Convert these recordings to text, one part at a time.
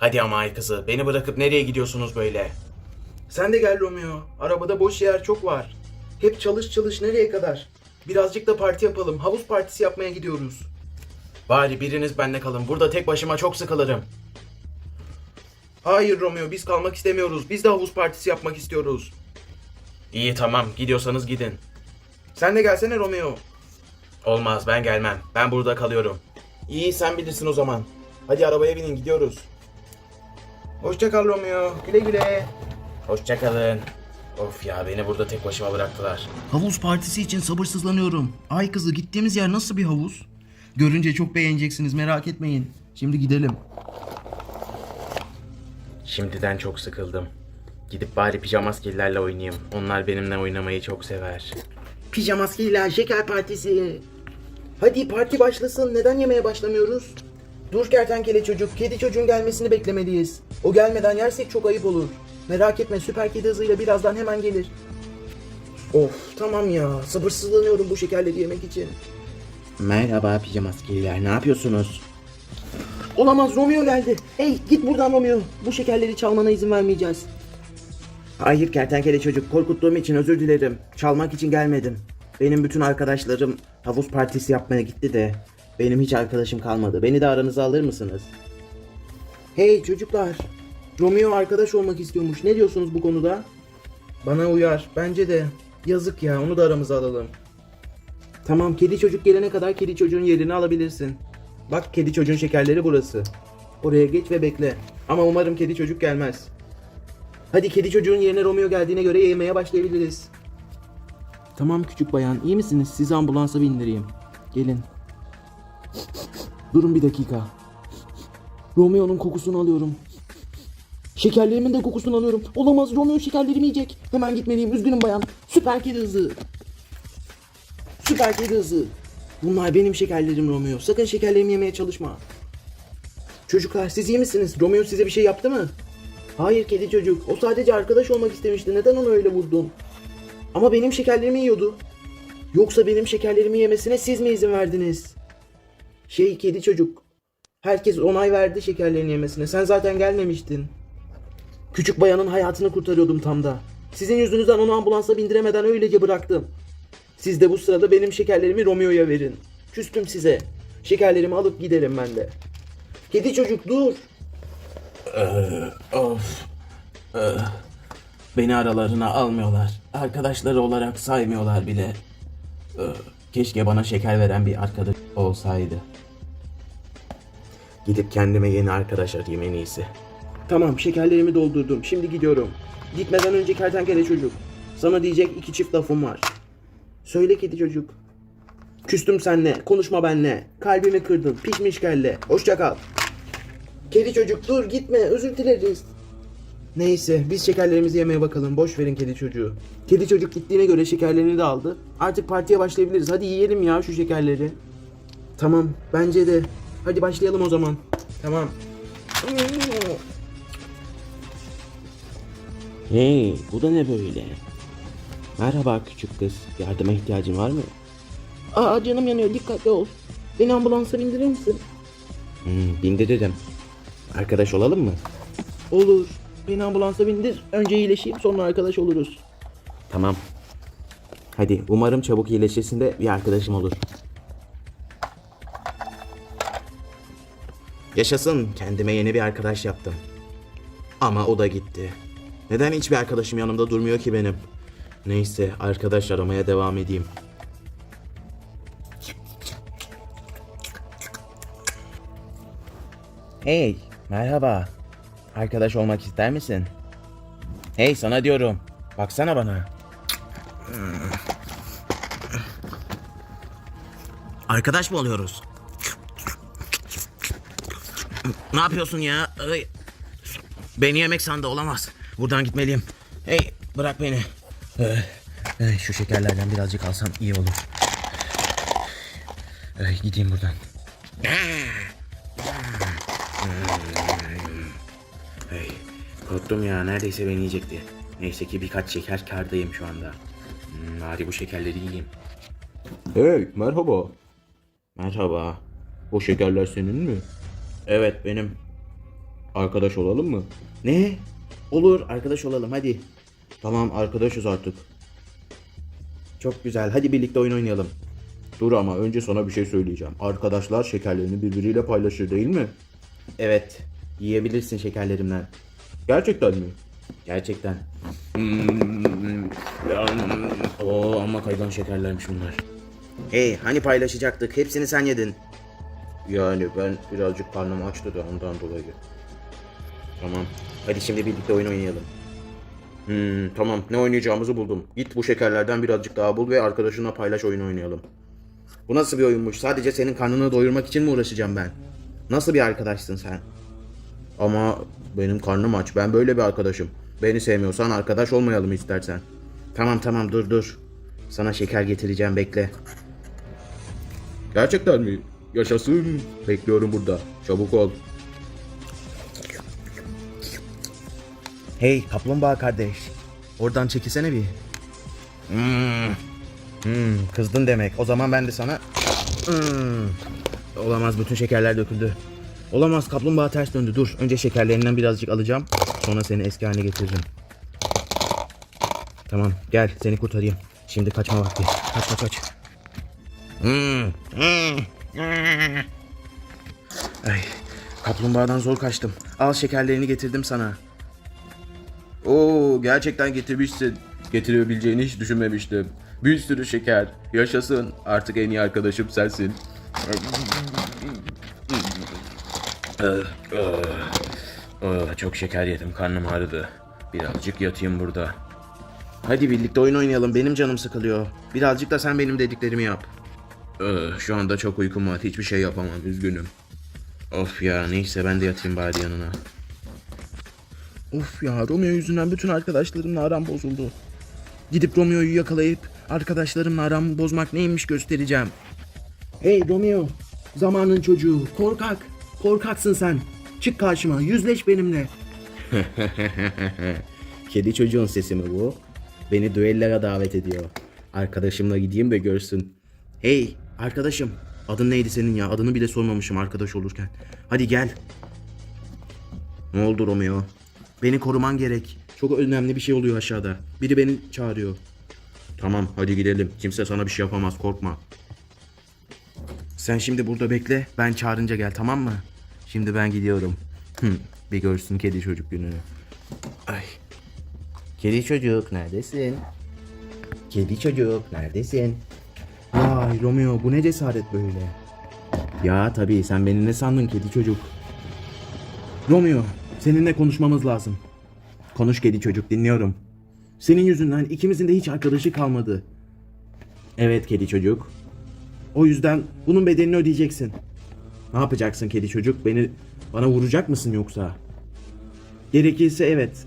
Hadi ama ay kızı beni bırakıp nereye gidiyorsunuz böyle? Sen de gel Romeo. Arabada boş yer çok var. Hep çalış çalış nereye kadar? Birazcık da parti yapalım. Havuz partisi yapmaya gidiyoruz. Bari biriniz benle kalın burada tek başıma çok sıkılırım. Hayır Romeo biz kalmak istemiyoruz. Biz de havuz partisi yapmak istiyoruz. İyi tamam gidiyorsanız gidin. Sen de gelsene Romeo. Olmaz ben gelmem ben burada kalıyorum. İyi sen bilirsin o zaman. Hadi arabaya binin gidiyoruz. Hoşça kal Romeo. Güle güle. Hoşçakalın. Of ya beni burada tek başıma bıraktılar. Havuz partisi için sabırsızlanıyorum. Ay kızı gittiğimiz yer nasıl bir havuz? Görünce çok beğeneceksiniz merak etmeyin. Şimdi gidelim. Şimdiden çok sıkıldım. Gidip bari pijamaskillerle oynayayım. Onlar benimle oynamayı çok sever. Pijamaskeliler şeker partisi. Hadi parti başlasın. Neden yemeye başlamıyoruz? Dur kertenkele çocuk. Kedi çocuğun gelmesini beklemeliyiz. O gelmeden yersek çok ayıp olur. Merak etme süper kedi hızıyla birazdan hemen gelir. Of tamam ya. Sabırsızlanıyorum bu şekerleri yemek için. Merhaba pijamaskiller ne yapıyorsunuz? Olamaz Romeo geldi. Hey git buradan Romeo. Bu şekerleri çalmana izin vermeyeceğiz. Hayır kertenkele çocuk. Korkuttuğum için özür dilerim. Çalmak için gelmedim. Benim bütün arkadaşlarım havuz partisi yapmaya gitti de benim hiç arkadaşım kalmadı. Beni de aranıza alır mısınız? Hey çocuklar. Romeo arkadaş olmak istiyormuş. Ne diyorsunuz bu konuda? Bana uyar. Bence de. Yazık ya. Onu da aramıza alalım. Tamam kedi çocuk gelene kadar kedi çocuğun yerini alabilirsin. Bak kedi çocuğun şekerleri burası. Oraya geç ve bekle. Ama umarım kedi çocuk gelmez. Hadi kedi çocuğun yerine Romeo geldiğine göre yemeye başlayabiliriz. Tamam küçük bayan iyi misiniz? Sizi ambulansa bindireyim. Gelin. Durun bir dakika. Romeo'nun kokusunu alıyorum. Şekerlerimin de kokusunu alıyorum. Olamaz Romeo şekerlerimi yiyecek. Hemen gitmeliyim üzgünüm bayan. Süper kedi hızı. Süper kedi hızı. Bunlar benim şekerlerim Romeo. Sakın şekerlerimi yemeye çalışma. Çocuklar siz iyi misiniz? Romeo size bir şey yaptı mı? Hayır kedi çocuk. O sadece arkadaş olmak istemişti. Neden onu öyle vurdun? Ama benim şekerlerimi yiyordu. Yoksa benim şekerlerimi yemesine siz mi izin verdiniz? Şey kedi çocuk. Herkes onay verdi şekerlerini yemesine. Sen zaten gelmemiştin. Küçük bayanın hayatını kurtarıyordum tam da. Sizin yüzünüzden onu ambulansa bindiremeden öylece bıraktım. Siz de bu sırada benim şekerlerimi Romeo'ya verin. Küstüm size. Şekerlerimi alıp giderim ben de. Kedi çocuk dur. Of. Ee, Beni aralarına almıyorlar. Arkadaşları olarak saymıyorlar bile. Keşke bana şeker veren bir arkadaş olsaydı. Gidip kendime yeni arkadaş arayayım en iyisi. Tamam şekerlerimi doldurdum. Şimdi gidiyorum. Gitmeden önce kertenkele çocuk. Sana diyecek iki çift lafım var. Söyle kedi çocuk. Küstüm senle. Konuşma benle. Kalbimi kırdın. Pişmiş kelle. Hoşça kal. Kedi çocuk dur gitme. Özür dileriz. Neyse biz şekerlerimizi yemeye bakalım. Boş verin kedi çocuğu. Kedi çocuk gittiğine göre şekerlerini de aldı. Artık partiye başlayabiliriz. Hadi yiyelim ya şu şekerleri. Tamam bence de. Hadi başlayalım o zaman. Tamam. Hey, bu da ne böyle? Merhaba küçük kız. Yardıma ihtiyacın var mı? Aa canım yanıyor dikkatli ol. Beni ambulansa bindirir misin? Hmm, bindiririm. Arkadaş olalım mı? Olur. Beni ambulansa bindir. Önce iyileşeyim sonra arkadaş oluruz. Tamam. Hadi umarım çabuk iyileşirsin de bir arkadaşım olur. Yaşasın kendime yeni bir arkadaş yaptım. Ama o da gitti. Neden hiçbir arkadaşım yanımda durmuyor ki benim? Neyse arkadaş aramaya devam edeyim. Hey, merhaba. Arkadaş olmak ister misin? Hey sana diyorum. Baksana bana. Arkadaş mı oluyoruz? Ne yapıyorsun ya? Ay. Beni yemek sandı olamaz. Buradan gitmeliyim. Hey bırak beni. Ay, ay, şu şekerlerden birazcık alsam iyi olur. Ay, gideyim buradan. Ay, korktum ya neredeyse beni yiyecekti. Neyse ki birkaç şeker kardayım şu anda. Hmm, bari bu şekerleri yiyeyim. Hey, merhaba. Merhaba. Bu şekerler senin mi? Evet benim. Arkadaş olalım mı? Ne? Olur arkadaş olalım hadi. Tamam arkadaşız artık. Çok güzel hadi birlikte oyun oynayalım. Dur ama önce sana bir şey söyleyeceğim. Arkadaşlar şekerlerini birbiriyle paylaşır değil mi? Evet. Yiyebilirsin şekerlerimden. Gerçekten mi? Gerçekten. Oo amma kaygan şekerlermiş bunlar. Hey hani paylaşacaktık hepsini sen yedin. Yani ben birazcık karnım açtı da ondan dolayı. Tamam. Hadi şimdi birlikte oyun oynayalım. Hmm, tamam ne oynayacağımızı buldum. Git bu şekerlerden birazcık daha bul ve arkadaşınla paylaş oyun oynayalım. Bu nasıl bir oyunmuş? Sadece senin karnını doyurmak için mi uğraşacağım ben? Nasıl bir arkadaşsın sen? Ama benim karnım aç. Ben böyle bir arkadaşım. Beni sevmiyorsan arkadaş olmayalım istersen. Tamam tamam dur dur. Sana şeker getireceğim bekle. Gerçekten mi? Yaşasın. Bekliyorum burada. Çabuk ol. Hey kaplumbağa kardeş. Oradan çekilsene bir. Hmm. Hmm, kızdın demek. O zaman ben de sana... Hmm. Olamaz bütün şekerler döküldü. Olamaz kaplumbağa ters döndü. Dur önce şekerlerinden birazcık alacağım. Sonra seni eski haline getiririm. Tamam gel seni kurtarayım. Şimdi kaçma vakti. Kaç kaç kaç. Hmm. Hmm. Ay, kaplumbağadan zor kaçtım. Al şekerlerini getirdim sana. Oo gerçekten getirmişsin. Getirebileceğini hiç düşünmemiştim. Bir sürü şeker. Yaşasın. Artık en iyi arkadaşım sensin. Ah, çok şeker yedim. Karnım ağrıdı. Birazcık yatayım burada. Hadi birlikte oyun oynayalım. Benim canım sıkılıyor. Birazcık da sen benim dediklerimi yap. Ah, Şu anda çok uykum var. Hiçbir şey yapamam. Üzgünüm. Of ya neyse ben de yatayım bari yanına. Of ya Romeo yüzünden bütün arkadaşlarımla aram bozuldu. Gidip Romeo'yu yakalayıp arkadaşlarımla aramı bozmak neymiş göstereceğim. Hey Romeo, zamanın çocuğu, korkak, korkaksın sen. Çık karşıma, yüzleş benimle. Kedi çocuğun sesi mi bu? Beni düellere davet ediyor. Arkadaşımla gideyim de görsün. Hey arkadaşım, adın neydi senin ya? Adını bile sormamışım arkadaş olurken. Hadi gel. Ne oldu Romeo? Beni koruman gerek. Çok önemli bir şey oluyor aşağıda. Biri beni çağırıyor. Tamam hadi gidelim. Kimse sana bir şey yapamaz korkma. Sen şimdi burada bekle. Ben çağırınca gel tamam mı? Şimdi ben gidiyorum. Bir görsün kedi çocuk gününü. Ay. Kedi çocuk neredesin? Kedi çocuk neredesin? Vay Romeo bu ne cesaret böyle? Ya tabii sen beni ne sandın kedi çocuk? Romeo, seninle konuşmamız lazım. Konuş kedi çocuk, dinliyorum. Senin yüzünden ikimizin de hiç arkadaşı kalmadı. Evet kedi çocuk. O yüzden bunun bedelini ödeyeceksin. Ne yapacaksın kedi çocuk? Beni bana vuracak mısın yoksa? Gerekirse evet.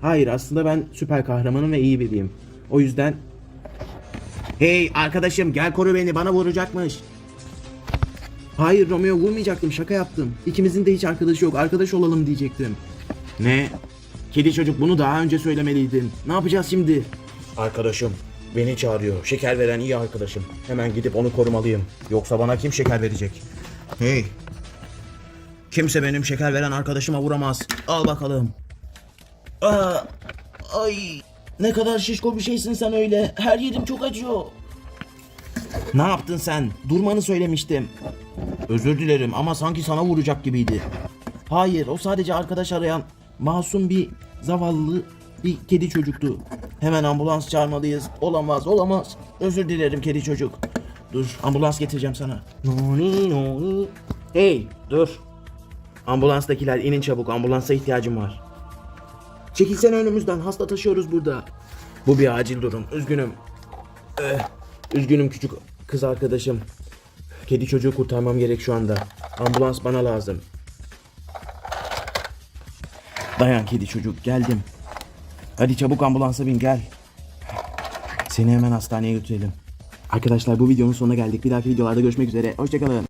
Hayır aslında ben süper kahramanım ve iyi biriyim. O yüzden... Hey arkadaşım gel koru beni bana vuracakmış. Hayır Romeo vurmayacaktım şaka yaptım. İkimizin de hiç arkadaşı yok arkadaş olalım diyecektim. Ne? Kedi çocuk bunu daha önce söylemeliydin. Ne yapacağız şimdi? Arkadaşım beni çağırıyor. Şeker veren iyi arkadaşım. Hemen gidip onu korumalıyım. Yoksa bana kim şeker verecek? Hey. Kimse benim şeker veren arkadaşıma vuramaz. Al bakalım. Aa, ay. Ne kadar şişko bir şeysin sen öyle. Her yerim çok acıyor. Ne yaptın sen? Durmanı söylemiştim. Özür dilerim ama sanki sana vuracak gibiydi. Hayır, o sadece arkadaş arayan masum bir zavallı bir kedi çocuktu. Hemen ambulans çağırmalıyız. Olamaz, olamaz. Özür dilerim kedi çocuk. Dur, ambulans getireceğim sana. Noni, noni. Hey, dur. Ambulanstakiler inin çabuk. Ambulansa ihtiyacım var. Çekilsene önümüzden. Hasta taşıyoruz burada. Bu bir acil durum. Üzgünüm. Eh, üzgünüm küçük kız arkadaşım. Kedi çocuğu kurtarmam gerek şu anda. Ambulans bana lazım. Dayan kedi çocuk geldim. Hadi çabuk ambulansa bin gel. Seni hemen hastaneye götürelim. Arkadaşlar bu videonun sonuna geldik. Bir dahaki videolarda görüşmek üzere. Hoşçakalın.